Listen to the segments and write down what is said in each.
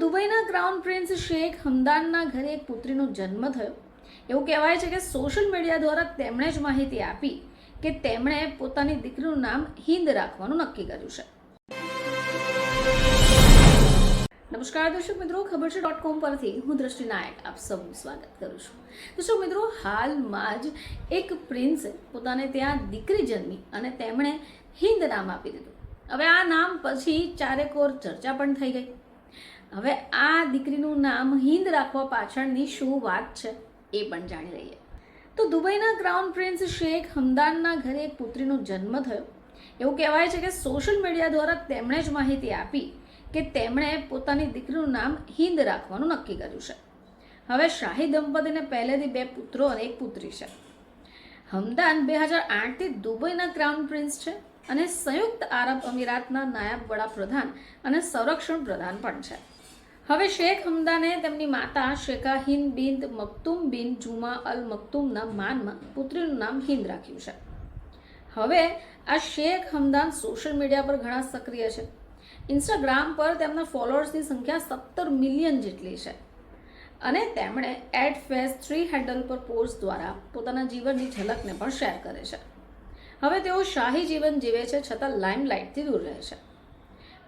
દુબઈના crown prince Sheikh હમદાનના ઘરે એક પુત્રીનો જન્મ થયો. એવું કહેવાય છે કે સોશિયલ મીડિયા દ્વારા તેમણે જ માહિતી આપી કે તેમણે પોતાની દીકરીનું નામ હિન્દ રાખવાનું નક્કી કર્યું છે. નમસ્કાર દર્શક મિત્રો, ખબર છે ડોટ કોમ પરથી હું દ્રષ્ટિ નાયક, આપ સૌનું સ્વાગત કરું છું. દર્શક મિત્રો, હાલમાં જ એક પ્રિન્સે પોતાને ત્યાં દીકરી જન્મી અને તેમણે હિન્દ નામ આપી દીધું. હવે આ નામ પછી ચારેકોર ચર્ચા પણ થઈ ગઈ. હવે આ દીકરીનું નામ હિન્દ રાખવા પાછળની શું વાત છે એ પણ જાણી લઈએ. તો દુબઈના ક્રાઉન પ્રિન્સ શેખ હમદાનના ઘરે એક પુત્રીનો જન્મ થયો. એવું કહેવાય છે કે સોશિયલ મીડિયા દ્વારા તેમણે જ માહિતી આપી કે તેમણે પોતાની દીકરીનું નામ હિન્દ રાખવાનું નક્કી કર્યું છે. હવે શાહી દંપતીને પહેલેથી બે પુત્રો અને એક પુત્રી છે. હમદાન બે હજાર આઠથી દુબઈના ક્રાઉન પ્રિન્સ છે અને સંયુક્ત આરબ અમીરાતના નાયબ વડાપ્રધાન અને સંરક્ષણ પ્રધાન પણ છે. હવે શેખ હમદાને તેમની માતા શેખા હિન્દ બિન મકતુમ બિન જુમા અલ મકતુમના માનમાં પુત્રીનું નામ હિન્દ રાખ્યું છે. હવે આ શેખ હમદાન સોશિયલ મીડિયા પર ઘણા સક્રિય છે. ઇન્સ્ટાગ્રામ પર તેમના ફોલોઅર્સની સંખ્યા સત્તર મિલિયન જેટલી છે. અને તેમણે એટ ફેસ થ્રી હેન્ડલ પર પોસ્ટ દ્વારા પોતાના જીવનની ઝલકને પણ શેર કરે છે. હવે તેઓ શાહી જીવન જીવે છે છતાં લાઇમલાઇટથી દૂર રહે છે.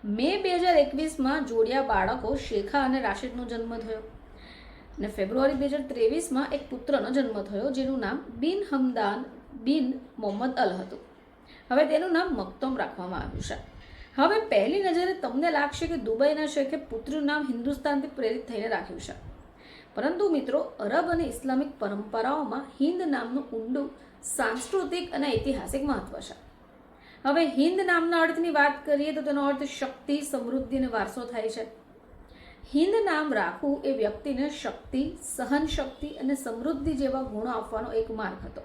મે બે હજાર એકવીસમાં જોડિયા બાળકો શેખા અને રાશિદનો જન્મ થયો. અને ફેબ્રુઆરી બે હજાર ત્રેવીસમાં એક પુત્રનો જન્મ થયો, જેનું નામ બિન હમદાન બિન મોહમ્મદ અલ હતું. હવે તેનું નામ મક્તમ રાખવામાં આવ્યું છે. હવે પહેલી નજરે તમને લાગશે કે દુબઈના શેખે પુત્રનું નામ હિન્દુસ્તાનથી પ્રેરિત થઈને રાખ્યું છે. પરંતુ મિત્રો, અરબ અને ઇસ્લામિક પરંપરાઓમાં હિન્દ નામનું ઊંડું સાંસ્કૃતિક અને ઐતિહાસિક મહત્વ છે. હવે હિન્દ નામના અર્થની વાત કરીએ તો તેનો અર્થ શક્તિ, સમૃદ્ધિ અને વારસો થાય છે. હિન્દ નામ રાખવું એ વ્યક્તિને શક્તિ સહન શક્તિ અને સમૃદ્ધિ જેવા ગુણો આપવાનો એક માર્ગ હતો.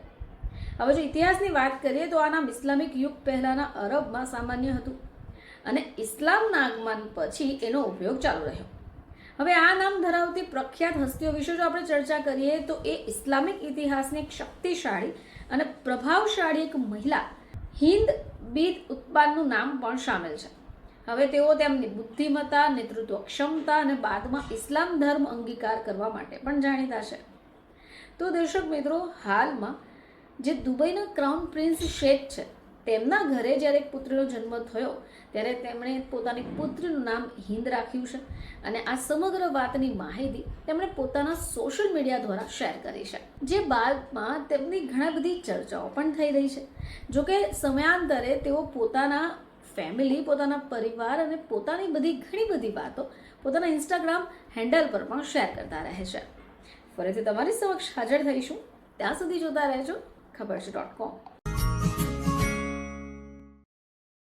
હવે જો ઇતિહાસની વાત કરીએ તો આ નામ ઇસ્લામિક યુગ પહેલાંના અરબમાં સામાન્ય હતું અને ઇસ્લામના આગમન પછી એનો ઉપયોગ ચાલુ રહ્યો. હવે આ નામ ધરાવતી પ્રખ્યાત હસ્તીઓ વિશે જો આપણે ચર્ચા કરીએ તો એ ઇસ્લામિક ઇતિહાસની એક શક્તિશાળી અને પ્રભાવશાળી એક મહિલા હિન્દ બીજ ઉત્પાદનું નામ પણ સામેલ છે. હવે તેઓ તેમની બુદ્ધિમત્તા, નેતૃત્વ ક્ષમતા અને બાદમાં ઇસ્લામ ધર્મ અંગીકાર કરવા માટે પણ જાણીતા છે. તો દર્શક મિત્રો, હાલમાં જે દુબઈના ક્રાઉન પ્રિન્સ શેખ છે તેમના ઘરે જ્યારે એક પુત્રનો જન્મ થયો, ત્યારે તેમણે પોતાની પુત્રીનું નામ હિન્દ રાખ્યું છે. અને આ સમગ્ર વાતની માહિતી તેમણે પોતાના સોશિયલ મીડિયા દ્વારા શેર કરી છે. જે બાદમાં તેમની ઘણા બધી ચર્ચાઓ પણ થઈ રહી છે. જોકે સમયાંતરે તેઓ પોતાના ફેમિલી, પોતાના પરિવાર અને પોતાની બધી ઘણી બધી વાતો પોતાના ઇન્સ્ટાગ્રામ હેન્ડલ પર પણ શેર કરતા રહે છે. ફરીથી તમારી સમક્ષ હાજર થઈશું. ત્યાં સુધી જોતા રહેજો. ખબર છે ડોટ કોમ